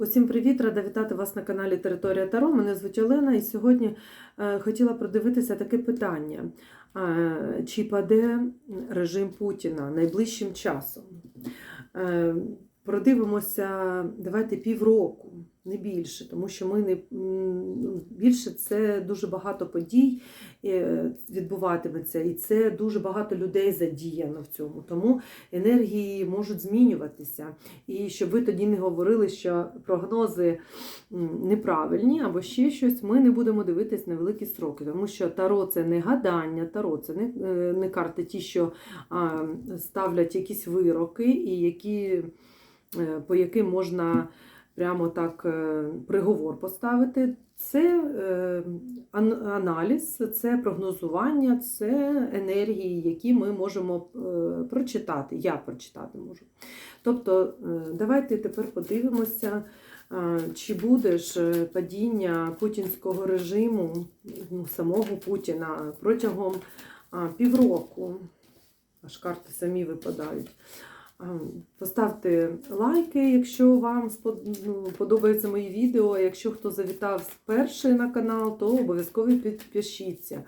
Усім привіт! Рада вітати вас на каналі Територія Таро. Мене звуть Олена, і сьогодні е, хотіла продивитися таке питання: Е, чи паде режим Путіна найближчим часом? Е, Продивимося, давайте півроку, не більше, тому що ми не ну, більше це дуже багато подій е, відбуватиметься, і це дуже багато людей задіяно в цьому. Тому енергії можуть змінюватися. І щоб ви тоді не говорили, що прогнози неправильні або ще щось, ми не будемо дивитись на великі сроки, тому що таро це не гадання, таро це не, е, не карти, ті, що ставлять якісь вироки, і які, е, по яким можна прямо так е, приговор поставити. Це е, аналіз, це прогнозування, це енергії, які ми можемо е, прочитати. Я прочитати можу. Тобто, давайте тепер подивимося, чи буде ж падіння путінського режиму, ну, самого Путіна протягом півроку. Аж карти самі випадають. А, Поставте лайки, якщо вам ну, подобаються мої відео. Якщо хто завітав вперше на канал, то обов'язково підпишіться.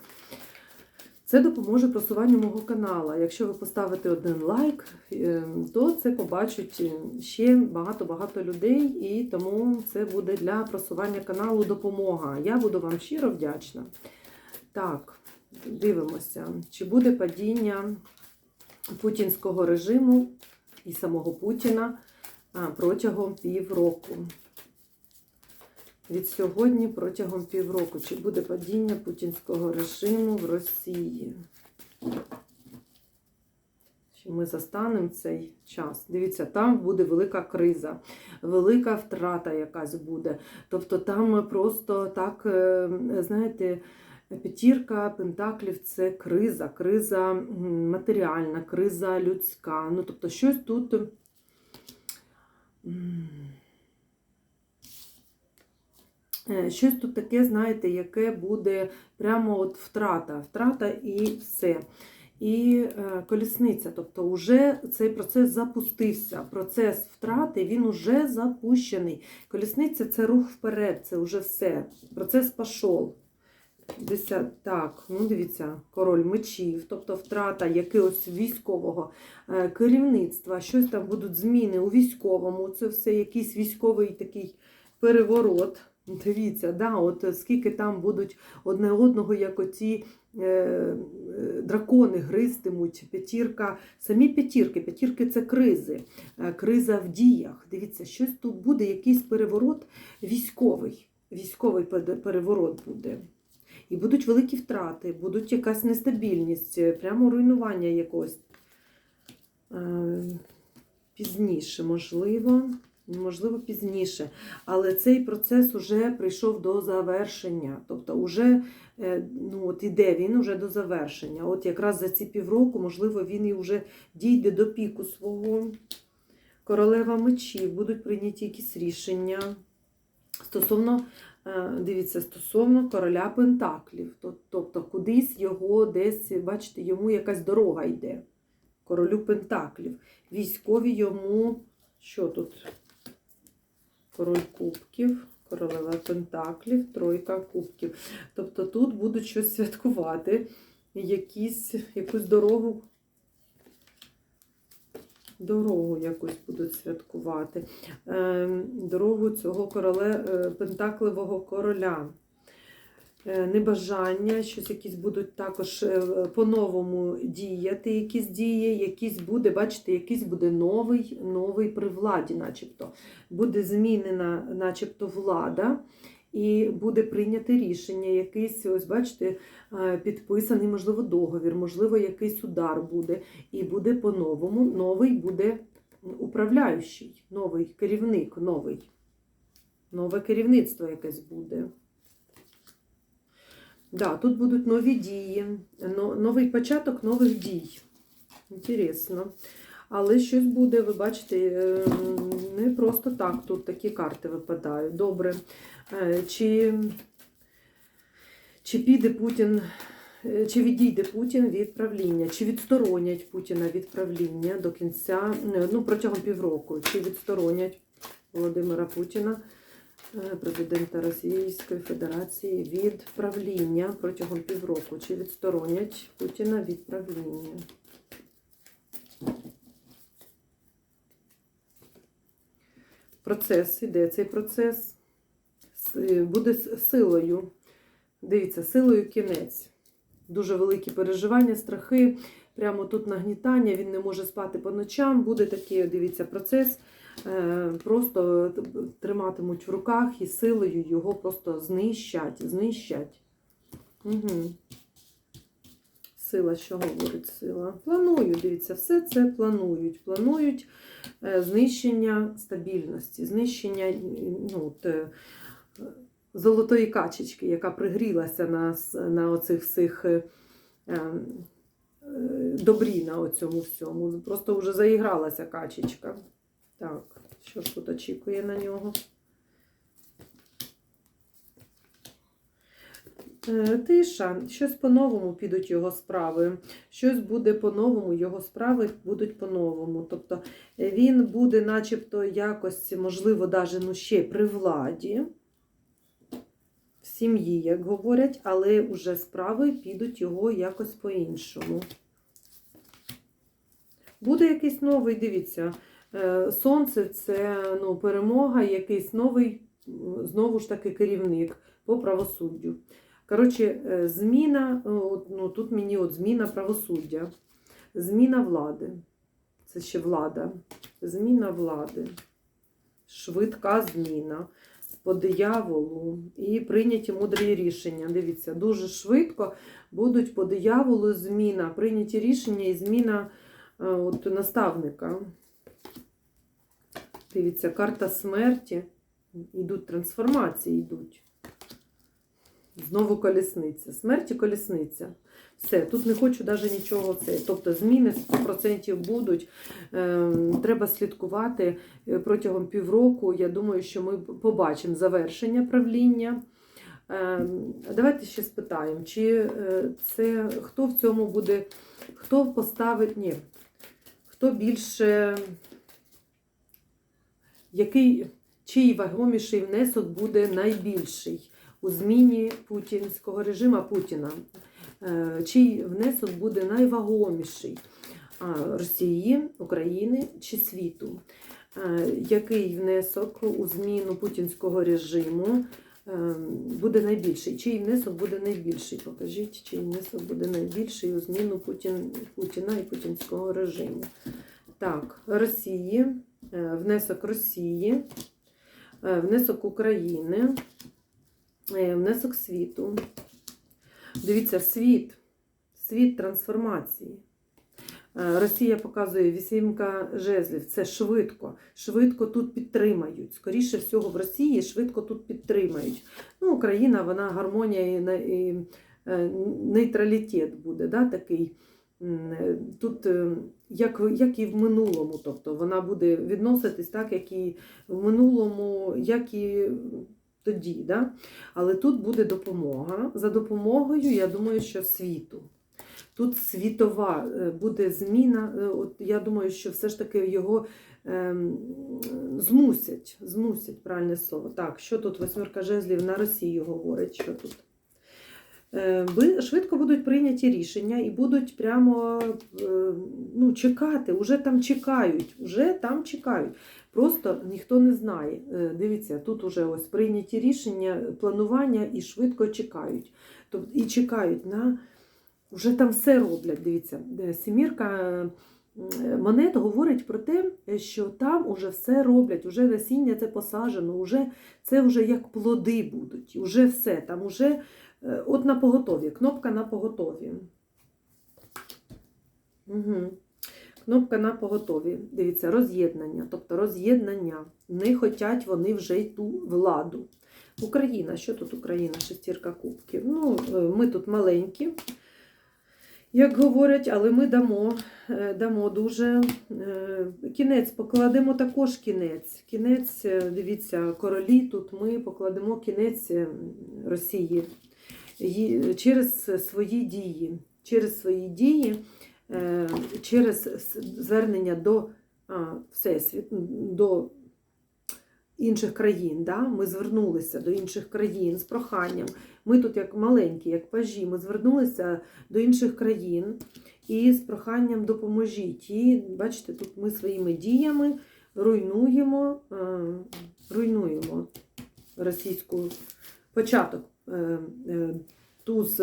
Це допоможе просуванню мого каналу. Якщо ви поставите один лайк, е, то це побачать ще багато-багато людей, і тому це буде для просування каналу допомога. Я буду вам щиро вдячна. Так, дивимося, чи буде падіння путінського режиму і самого Путіна протягом півроку. Від сьогодні протягом півроку. Чи буде падіння путінського режиму в Росії? Чи ми застанемо цей час? Дивіться, там буде велика криза, велика втрата якась буде. Тобто там просто так, е, знаєте, П'ятірка пентаклів це криза, криза матеріальна, криза людська. Ну, тобто, щось тут. е, Щось тут таке, знаєте, яке буде прямо от втрата, втрата і все. І е, колісниця, тобто вже цей процес запустився. Процес втрати він уже запущений. Колісниця це рух вперед, це вже все. Процес пішов. Десят, так, ну дивіться, король мечів, тобто втрата якогось військового е, керівництва, щось там будуть зміни у військовому, це все якийсь військовий такий переворот. Дивіться, да, от скільки там будуть одне одного, як оці е, е, дракони гристимуть, п'ятірка, самі п'ятірки, п'ятірки це кризи, е, криза в діях. Дивіться, щось тут буде, якийсь переворот військовий. Військовий переворот буде. І будуть великі втрати, будуть якась нестабільність, е, прямо руйнування якогось. Е, Пізніше, можливо, можливо, пізніше. Але цей процес уже прийшов до завершення. Тобто, уже, е, ну, от іде він уже до завершення. От якраз за ці півроку, можливо, він і вже дійде до піку свого. Королева мечів, будуть прийняті якісь рішення. Стосовно Дивіться, стосовно короля Пентаклів. Тобто кудись його десь, бачите, йому якась дорога йде. Королю Пентаклів. Військові йому. Що тут? Король Кубків, королева Пентаклів, тройка кубків. Тобто тут будуть щось святкувати, якісь, якусь дорогу. Дорогу якусь будуть святкувати. Ем, Дорогу цього короле, е, пентакливого короля. Е, Небажання, щось якісь будуть також е, по-новому діяти, якісь дії, якісь буде, бачите, якийсь буде новий, новий при владі, начебто. Буде змінена, начебто, влада, і буде прийняте рішення, якийсь, ось бачите, е, підписаний, можливо, договір, можливо, якийсь удар буде, і буде по-новому, новий буде управляючий, новий керівник, новий. Нове керівництво якесь буде. Да, тут будуть нові дії, новий початок нових дій. Інтересно. Але щось буде, ви бачите, е, не просто так тут такі карти випадають. Добре. Е, Чи, чи піде Путін, е, чи відійде Путін від правління, чи відсторонять Путіна від правління до кінця, ну, протягом півроку, чи відсторонять Володимира Путіна, президента Російської Федерації, від правління протягом півроку. Чи відсторонять Путіна від правління? Процес іде цей процес буде силою. Дивіться, силою кінець. Дуже великі переживання, страхи. Прямо тут нагнітання, він не може спати по ночам. Буде такий, дивіться, процес. Е, Просто триматимуть в руках і силою його просто знищать, знищать. Угу. Сила, що говорить сила? Планую, дивіться, все це планують. Планують е, знищення стабільності, знищення ну, от, е, золотої качечки, яка пригрілася на, на оцих всіх е, добрі на оцьому всьому. Просто вже заігралася качечка. Так, що ж тут очікує на нього? Тиша, щось по-новому підуть його справи, щось буде по-новому, його справи будуть по-новому. Тобто е, він буде, начебто, якось, можливо, навіть ну, ще при владі, в сім'ї, як говорять, але вже справи підуть його якось по-іншому. Буде якийсь новий, дивіться, е, сонце це ну, перемога, якийсь новий, знову ж таки, керівник по правосуддю. Коротше, е, зміна, е, ну, тут мені от зміна правосуддя, зміна влади. Це ще влада. Зміна влади. Швидка зміна по дияволу і прийняті мудрі рішення. Дивіться, дуже швидко будуть по дияволу зміна, прийняті рішення і зміна е, от, наставника. Дивіться, карта смерті. Йдуть трансформації, йдуть. Знову колісниця. Смерть і колісниця. Все, тут не хочу навіть нічого. Це. Тобто зміни 100% будуть. Ем, Треба слідкувати е, протягом півроку. Я думаю, що ми побачимо завершення правління. Ем, Давайте ще спитаємо, чи е, це хто в цьому буде, хто поставить, ні, хто більше, який, чий вагоміший внесок буде найбільший у зміні путінського режиму Путіна? Е, Чий внесок буде найвагоміший Росії, України чи світу? Е, Який внесок у зміну путінського режиму е, буде найбільший? Чий внесок буде найбільший? Покажіть, чий внесок буде найбільший у зміну Путін, Путіна і путінського режиму. Так, Росії, внесок Росії, внесок України, внесок світу. Дивіться, світ, світ трансформації. Е, Росія показує вісімка жезлів. Це швидко. Швидко тут підтримають. Скоріше всього, в Росії швидко тут підтримають. Ну, Україна, вона гармонія і, е, нейтралітет буде, да, такий. Е, Тут, е, як, як і в минулому, тобто вона буде відноситись так, як і в минулому, як і тоді. Да? Але тут буде допомога. За допомогою, я думаю, що світу. Тут світова е, буде зміна. Е, От я думаю, що все ж таки його ем, змусять, змусять правильне слово. Так, що тут восьмерка жезлів на Росію говорить? Що тут? Е, ви- Швидко будуть прийняті рішення і будуть прямо е, ну, чекати, уже там чекають, уже там чекають. Просто ніхто не знає. Е, Дивіться, тут уже ось прийняті рішення, планування і швидко чекають. Тобто і чекають на вже там все роблять. Дивіться, сімірка монет говорить про те, що там уже все роблять, уже насіння це посаджено, уже це вже як плоди будуть, уже все там уже. Е, От на поготові, кнопка на поготові. Угу. Кнопка на поготові. Дивіться, роз'єднання. Тобто роз'єднання. Не хочуть вони вже й ту владу. Україна, що тут Україна? Шестірка кубків. Ну, е, ми тут маленькі, як говорять, але ми дамо, е, дамо дуже кінець, покладемо також кінець. Кінець, дивіться, королі тут ми покладемо кінець Росії через свої дії. Через свої дії, е, через звернення до а, Всесвіт, до інших країн. Да? Ми звернулися до інших країн з проханням. Ми тут, як маленькі, як пажі, ми звернулися до інших країн і з проханням допоможіть. І бачите, тут ми своїми діями руйнуємо, е, руйнуємо російську початок. Е, е, Туз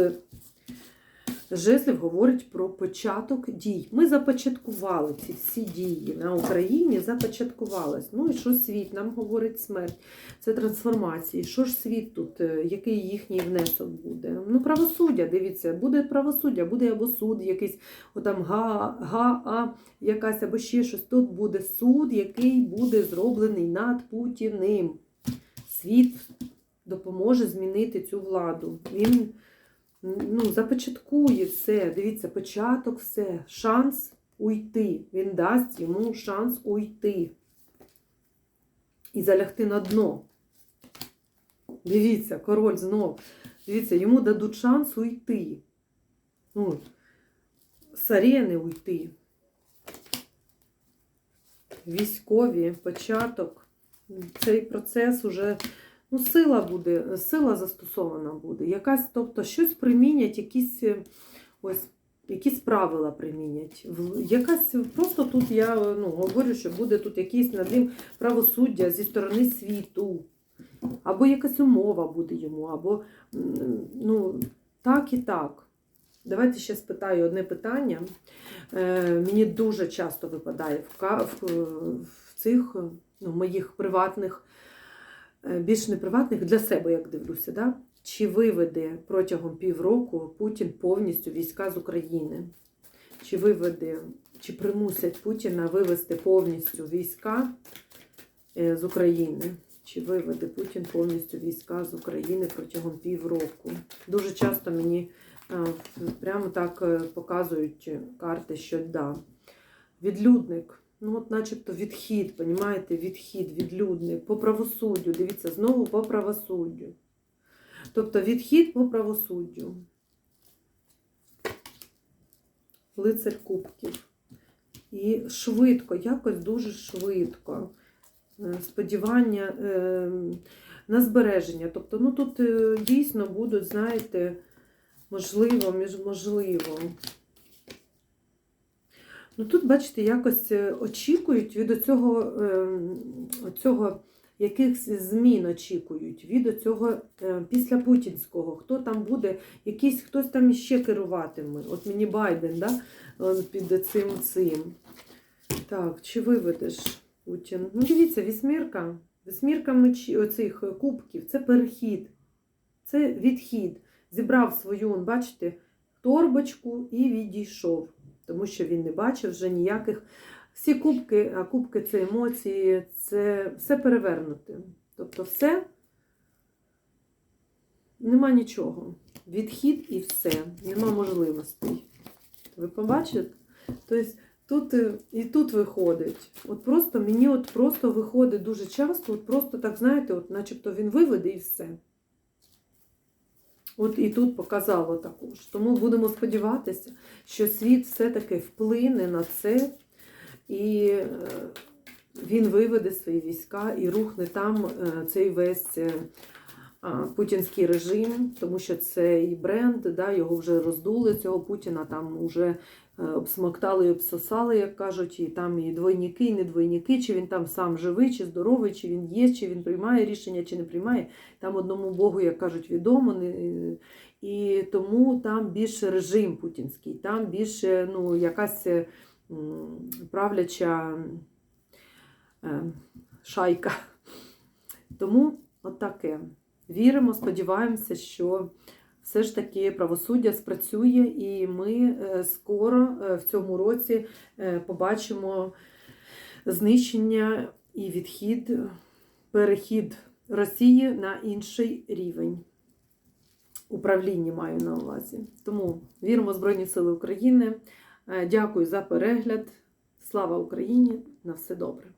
жезлів говорить про початок дій. Ми започаткували ці всі дії на Україні, започаткувалось. Ну і що світ нам говорить смерть, це трансформації. Що ж світ тут, е, який їхній внесок буде? Ну, правосуддя, дивіться, буде правосуддя, буде або суд якийсь, отам га, га, а якась, або ще щось. Тут буде суд, який буде зроблений над Путіним. Світ допоможе змінити цю владу. Він ну, започаткує все. Дивіться, початок, все. Шанс уйти. Він дасть йому шанс уйти. І залягти на дно. Дивіться, король знов. Дивіться, йому дадуть шанс уйти. Ну, з арени уйти. Військові, початок. Цей процес уже ну, сила буде, сила застосована буде. Якась, тобто, щось примінять, якісь е, ось. Якісь правила примінять. Якась просто тут я ну, говорю, що буде тут якийсь над ним правосуддя зі сторони світу, або якась умова буде йому, або ну, так і так. Давайте ще спитаю одне питання. Е, мені дуже часто випадає в, в, в цих ну, моїх приватних більш не приватних для себе, як дивлюся, да? чи виведе протягом півроку Путін повністю війська з України? Чи виведе, чи примусять Путіна вивести повністю війська е, з України? Чи виведе Путін повністю війська з України протягом півроку? Дуже часто мені е, прямо так е, показують карти, що да. Відлюдник. Ну, от начебто відхід, понімаєте, відхід, відлюдник, по правосуддю. Дивіться, знову по правосуддю. Тобто відхід по правосуддю. Лицар кубків. І швидко, якось дуже швидко. Е, Сподівання е, на збереження. Тобто, ну тут е, дійсно будуть, знаєте, можливо, між можливо. Ну тут, бачите, якось е, очікують від оцього, е, оцього якихось змін очікують, від оцього е, після путінського. Хто там буде, якийсь хтось там іще керуватиме. От мені Байден, да? під цим цим. Так, чи виведеш Путін? Ну, дивіться, вісьмірка. Вісьмірка мечі, оцих кубків це перехід, це відхід. Зібрав свою, бачите, торбочку і відійшов тому що він не бачив вже ніяких. Всі кубки, а кубки це емоції, це все перевернуте. Тобто все нема нічого. Відхід і все, нема можливостей. Ви побачите? Тобто тут е, і тут виходить. От просто мені от просто виходить дуже часто, от просто так, знаєте, от начебто він виведе і все. От і тут показало також. Тому будемо сподіватися, що світ все-таки вплине на це, і е, він виведе свої війська і рухне там е, цей весь е, путінський режим, тому що цей бренд, да, його вже роздули, цього Путіна, там вже обсмоктали і обсосали, як кажуть, і там і двойники, і не двойники, чи він там сам живий, чи здоровий, чи він є, чи він приймає рішення, чи не приймає. Там одному Богу, як кажуть, відомо. І тому там більше режим путінський, там більше ну, якась правляча е, шайка. Тому от. Віримо, сподіваємося, що все ж таки правосуддя спрацює, і ми е, скоро е, в цьому році е, побачимо знищення і відхід, перехід Росії на інший рівень. Управління маю на увазі. Тому віримо в Збройні Сили України. Дякую за перегляд. Слава Україні! На все добре!